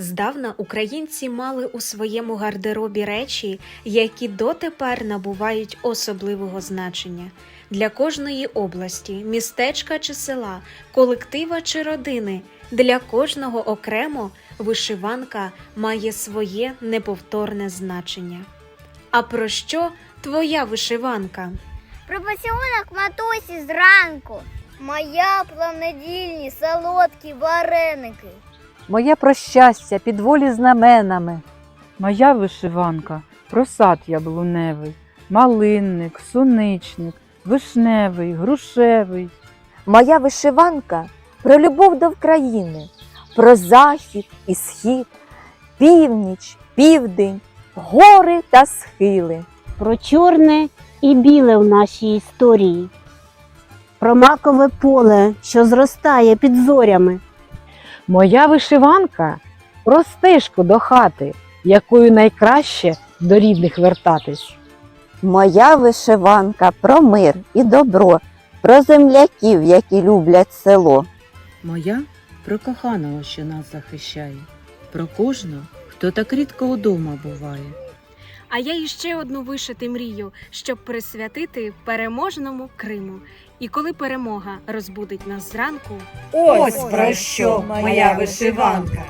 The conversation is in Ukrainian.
Здавна українці мали у своєму гардеробі речі, які дотепер набувають особливого значення. Для кожної області, містечка чи села, колектива чи родини, для кожного окремо вишиванка має своє неповторне значення. А про що твоя вишиванка? Про поцілунок матусі зранку. Моя про недільні солодкі вареники. Моє про щастя під волі знаменами. Моя вишиванка про сад яблуневий, малинник, суничник, вишневий, грушевий. Моя вишиванка про любов до України, про захід і схід, північ, південь, гори та схили. про чорне і біле в нашій історії, про макове поле, що зростає під зорями, Моя вишиванка про стежку до хати, якою найкраще до рідних вертатись. Моя вишиванка про мир і добро, про земляків, які люблять село. Моя про коханого, що нас захищає, про кожного, хто так рідко удома буває. А я іще одну вишити мрію, щоб присвятити переможному Криму. І коли перемога розбудить нас зранку, Ось про що моя вишиванка.